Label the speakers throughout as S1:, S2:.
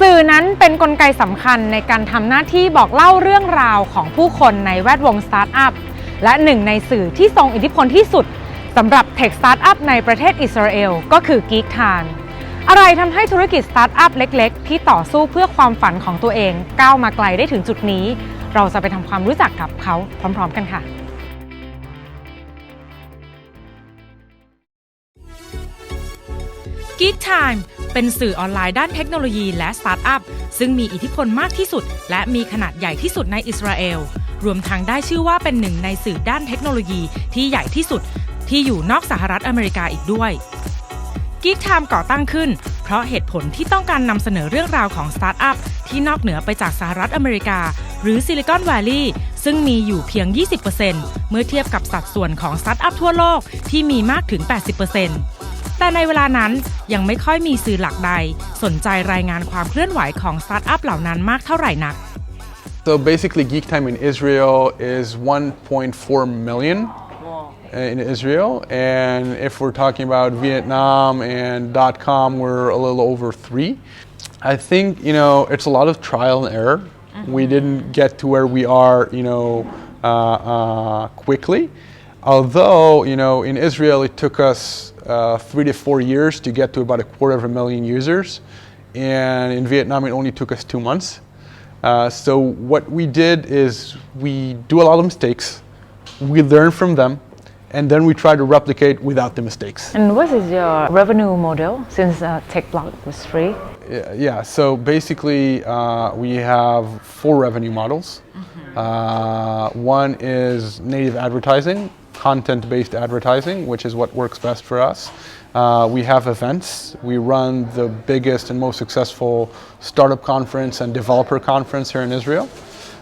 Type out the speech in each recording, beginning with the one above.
S1: สื่อนั้นเป็นนกลไกสำคัญในการทำหน้าที่บอกเล่าเรื่องราวของผู้คนในแวดวงสตาร์ทอัพ และหนึ่งในสื่อที่ทรงอิทธิพลที่สุดสำหรับเทคสตาร์ทอัพในประเทศอิสราเอลก็คือ Geek Time อะไรทำให้ธุรกิจสตาร์ทอัพเล็ก ๆ ที่ต่อสู้เพื่อความฝันของตัวเอง ก้าวมาไกลได้ถึงจุดนี้ เราจะไปทำความรู้จักกับเขาพร้อม ๆ กันค่ะ Geek Time เป็นสื่อออนไลน์ด้านเทคโนโลยีและสตาร์ทอัพ ซึ่งมีอิทธิพลมากที่สุด และมีขนาดใหญ่ที่สุดในอิสราเอล รวมทั้งได้ชื่อว่าเป็นหนึ่งในสื่อด้านเทคโนโลยีที่ใหญ่ที่สุด ที่อยู่นอกสหรัฐอเมริกาอีกด้วย Geek Time ก่อตั้งขึ้น เพราะเหตุผลที่ต้องการนำเสนอเรื่องราวของสตาร์ทอัพที่นอกเหนือไปจากสหรัฐอเมริกา หรือซิลิคอนแวลลีย์ซึ่งมีอยู่เพียง 20%เมื่อเทียบกับสัดส่วนของสตาร์ทอัพทั่วโลกที่มีมากถึง 80% แต่ในเวลานั้นยังไม่ค่อยมีสื่อหลักใด สนใจรายงานความเคลื่อนไหวของสตาร์ทอัพเหล่านั้นมากเท่าไหร่นัก
S2: So basically, Geek Time in Israel is 1.4 million uh, in Israel, and if we're talking about Vietnam and .com, we're a little over three. I think you know it's a lot of trial and error. We didn't get to where we are, you know, uh, uh, quickly. Although you know, in Israel, it took us uh, three to four years to get to about a quarter of a million users, and in Vietnam, it only took us two months. Uh, so what we did is we do a lot of mistakes, we learn from them, and then we try to replicate without the mistakes.
S1: And what is your revenue model since uh, TechBlock was free?
S2: Yeah, yeah, so basically uh, we have four revenue models. Uh, one is native advertising, content based advertising, which is what works best for us. Uh, we have events. We run the biggest and most successful startup conference and developer conference here in Israel.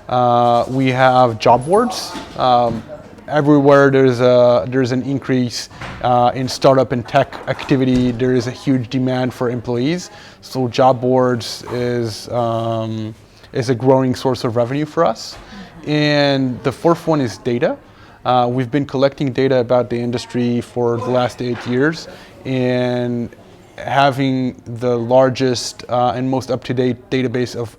S2: Uh, we have job boards. Um, everywhere there's a there's an increase uh, in startup and tech activity. There is a huge demand for employees. So job boards is um, is a growing source of revenue for us. And the fourth one is data. Uh, we've been collecting data about the industry for the last eight years, and having the largest uh, and most up-to-date database of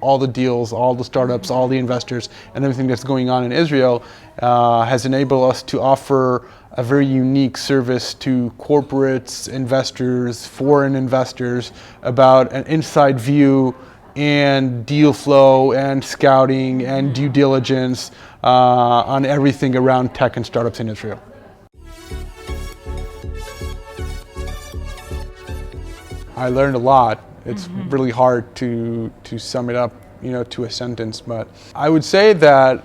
S2: all the deals, all the startups, all the investors, and everything that's going on in Israel uh, has enabled us to offer a very unique service to corporates, investors, foreign investors about an inside view and deal flow and scouting and due diligence uh, on everything around tech and startups in Israel. I learned a lot. It's really hard to to sum it up, you know, to a sentence. But I would say that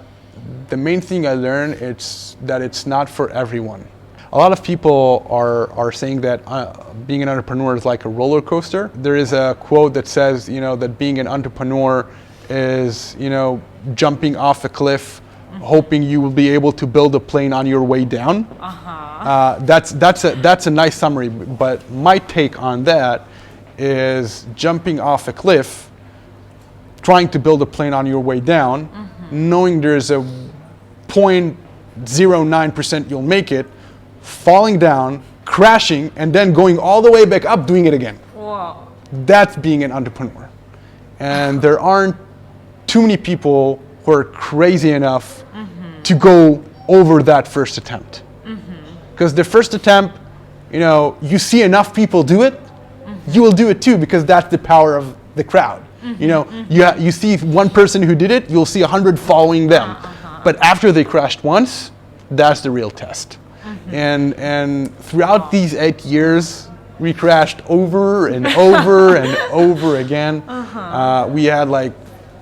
S2: the main thing I learned is that it's not for everyone. A lot of people are are saying that uh, being an entrepreneur is like a roller coaster. There is a quote that says, you know, that being an entrepreneur is, you know, jumping off a cliff, hoping you will be able to build a plane on your way down. Uh, that's that's a that's a nice summary. But my take on that is jumping off a cliff, trying to build a plane on your way down, knowing there's a 0.09% you'll make it, falling down, crashing, and then going all the way back up, doing it again. That's being an entrepreneur. And there aren't too many people who are crazy enough mm-hmm. to go over that first attempt. Mm-hmm. Because the first attempt, you know, you see enough people do it, mm-hmm. you will do it too because that's the power of the crowd. You know, you, ha- you see one person who did it, you'll see a hundred following them. Uh-huh. But after they crashed once, that's the real test. Mm-hmm. And and throughout these eight years, we crashed over and over and over again. Uh-huh. Uh, we had like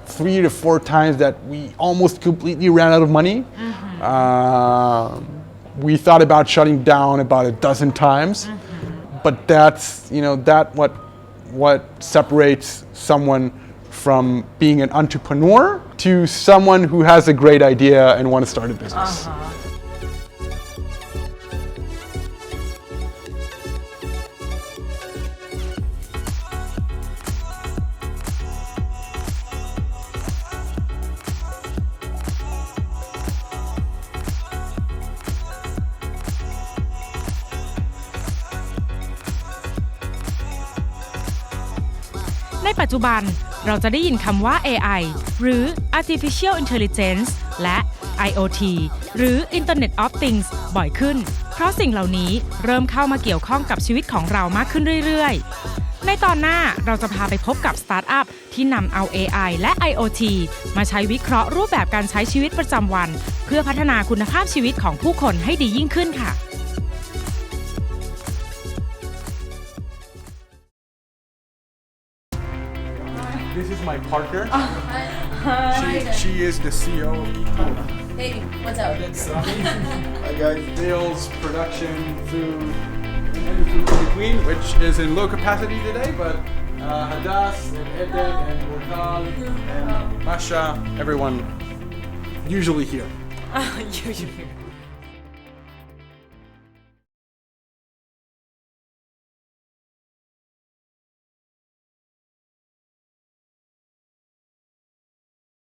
S2: three to four times that we almost completely ran out of money. Mm-hmm. Uh, we thought about shutting down about a dozen times mm-hmm. but that's you know that what what separates someone from being an entrepreneur to someone who has a great idea and want to start a business. Uh-huh.
S1: ในปัจจุบันเราจะได้ยินคำว่า AI หรือ Artificial Intelligence และ IoT หรือ Internet of Things บ่อยขึ้น เพราะสิ่งเหล่านี้เริ่มเข้ามาเกี่ยวข้องกับชีวิตของเรามากขึ้นเรื่อยๆ ในตอนหน้าเราจะพาไปพบกับสตาร์ทอัพที่นำเอา AI และ IoT มาใช้วิเคราะห์รูปแบบการใช้ชีวิตประจำวัน เพื่อพัฒนาคุณภาพชีวิตของผู้คนให้ดียิ่งขึ้นค่ะ
S2: This is my partner. She, she is the CEO of Econa.
S3: Hey, what's up?
S2: I got sales, production, food, and everything in between, which is in low capacity today, but uh, Hadas and Eded and Ortal and Masha, everyone usually here.
S1: usually